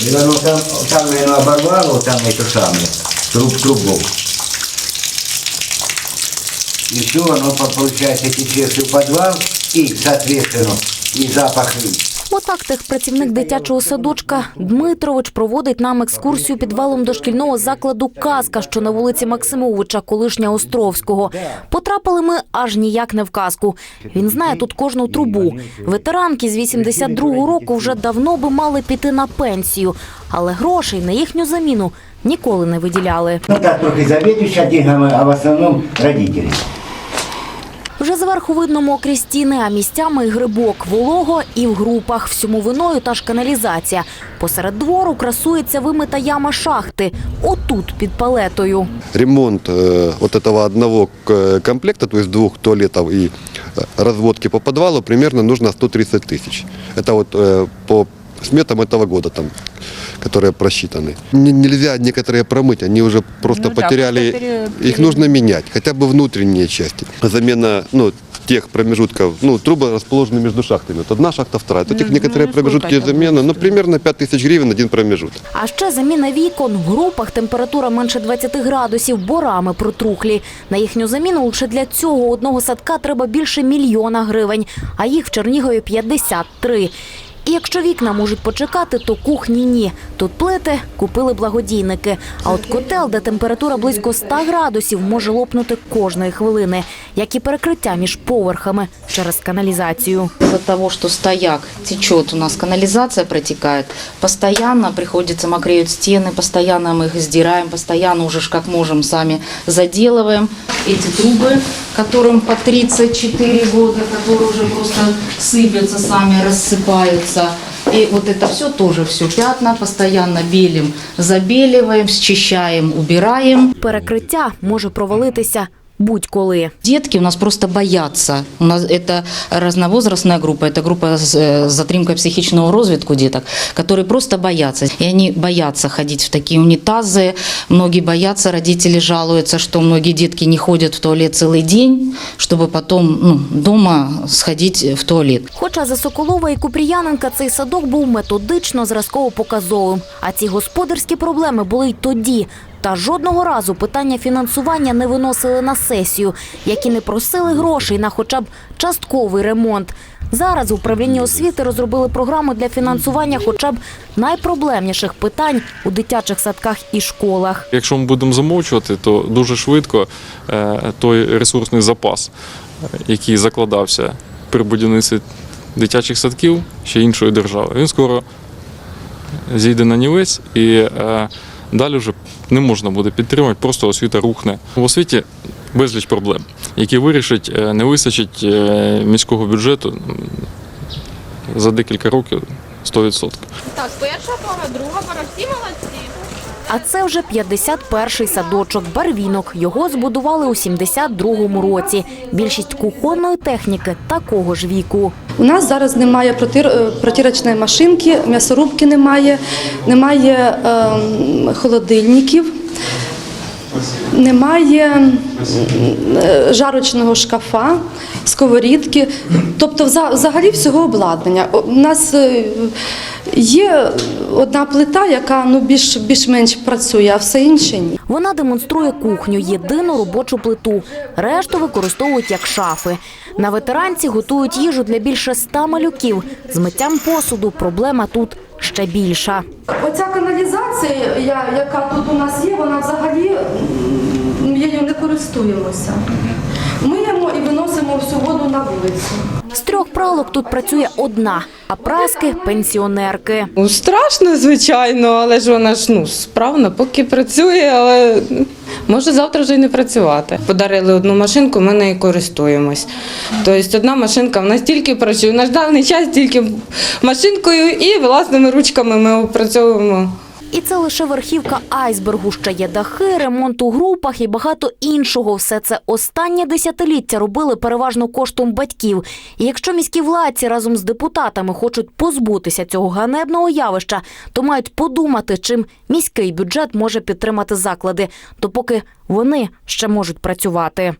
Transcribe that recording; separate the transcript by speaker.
Speaker 1: И оно там, там наверное, оборвало, там это самое, труб, трубу. И все, оно, по- получается, течет в подвал, и, соответственно, и запах
Speaker 2: Отак техпрацівник дитячого садочка Дмитрович проводить нам екскурсію підвалом дошкільного закладу Казка, що на вулиці Максимовича, колишня Островського. Потрапили ми аж ніяк не в казку. Він знає тут кожну трубу. Ветеранки з 82-го року вже давно би мали піти на пенсію, але грошей на їхню заміну ніколи не виділяли.
Speaker 1: Ну так, трохи заведующий один, а в основном родители.
Speaker 2: Вже зверху видно мокрі стіни, а місцями й грибок, волого і в групах. Всьому виною та ж каналізація. Посеред двору красується вимита яма шахти. Отут під палетою.
Speaker 3: ремонт э, вот этого одного к- комплекта, то есть двух туалетов и э, разводки по подвалу примерно нужно 130 тысяч. Это вот э, по сметам этого года там, которые просчитаны. Н- нельзя некоторые промыть, они уже просто
Speaker 4: Ну да,
Speaker 3: потеряли,
Speaker 4: просто пере-
Speaker 3: их нужно менять, хотя бы внутренние части. Замена, ну, тех промежутков, ну, трубы расположены между шахтами. Вот одна шахта, вторая. Вот этих
Speaker 4: Ну,
Speaker 3: некоторые
Speaker 4: ну,
Speaker 3: промежутки
Speaker 4: сколько это
Speaker 3: замена, ну,
Speaker 4: будет?
Speaker 3: примерно 5 тысяч гривен один промежуток.
Speaker 2: А ще заміна вікон. В групах температура менше 20 градусів, борами протрухлі. На їхню заміну лише для цього одного садка треба більше мільйона гривень, а їх в Чернігові 53. І якщо вікна можуть почекати, то кухні ні. Тут плити купили благодійники. А от котел, де температура близько 100 градусів, може лопнути кожної хвилини, як і перекриття між поверхами через каналізацію.
Speaker 4: Из-за того, что стояк течет, у нас канализация протекает, постоянно приходится мокреют стены, постоянно мы их сдираем, постоянно уже ж как можем сами заделываем. Эти трубы, которым по 34 года, которые уже просто сыпятся сами, рассыпаются. И вот это все тоже все пятна, постоянно белим, забеливаем, счищаем, убираем.
Speaker 2: Перекриття може провалитися будь-коли.
Speaker 4: Детки у нас просто боятся. У нас это разновозрастная группа, это группа с э, затримкой психичного розвитку деток, которые просто боятся. И они боятся ходить в такие унитазы. Многие боятся, родители жалуются, что многие детки не ходят в туалет целый день, чтобы потом ну, дома сходить в туалет.
Speaker 2: Хоча за Соколова і Купріяненка цей садок був методично зразково показовим. А ці господарські проблеми були й тоді. та жодного разу питання фінансування не виносили на сесію, які не просили грошей на хоча б частковий ремонт. Зараз в управлінні освіти розробили програму для фінансування хоча б найпроблемніших питань у дитячих садках і школах.
Speaker 5: Якщо ми будемо замовчувати, то дуже швидко е, той ресурсний запас, е, який закладався при будівництві дитячих садків ще іншої держави, він скоро зійде на нівець і е, далі вже не можна буде підтримувати, просто освіта рухне. В освіті безліч проблем, які вирішить, е, не вистачить е, міського бюджету за декілька років 100%.
Speaker 6: Так, перша пара, друга пара, всі молодці.
Speaker 2: А це вже 51-й садочок Барвінок. Його збудували у 72-му році. Більшість кухонної техніки такого ж віку.
Speaker 7: У нас зараз немає е, протирочної машинки, м'ясорубки немає, немає е, холодильників, немає е, жарочного шкафа, сковорідки, тобто взагалі всього обладнання. У нас е, є одна плита, яка ну, більш, більш-менш працює, а все інше ні.
Speaker 2: Вона демонструє кухню, єдину робочу плиту. Решту використовують як шафи. На ветеранці готують їжу для більше ста малюків. З миттям посуду проблема тут ще більша.
Speaker 7: Оця каналізація, я- яка тут у нас є, вона взагалі нею не користуємося. Миємо і виносимо всю воду на вулицю.
Speaker 2: З трьох пралок тут працює одна, а праски пенсіонерки.
Speaker 8: Ну, страшно, звичайно, але ж вона ж ну, справно, поки працює, але ну, може завтра вже й не працювати. Подарили одну машинку, ми нею користуємось. Тобто одна машинка в нас тільки працює. Наш даний час тільки машинкою і власними ручками ми опрацьовуємо
Speaker 2: І це лише верхівка айсбергу. Ще є дахи, ремонт у групах і багато іншого. Все це останнє десятиліття робили переважно коштом батьків. І якщо міські владці разом з депутатами хочуть позбутися цього ганебного явища, то мають подумати, чим міський бюджет може підтримати заклади, допоки вони ще можуть працювати.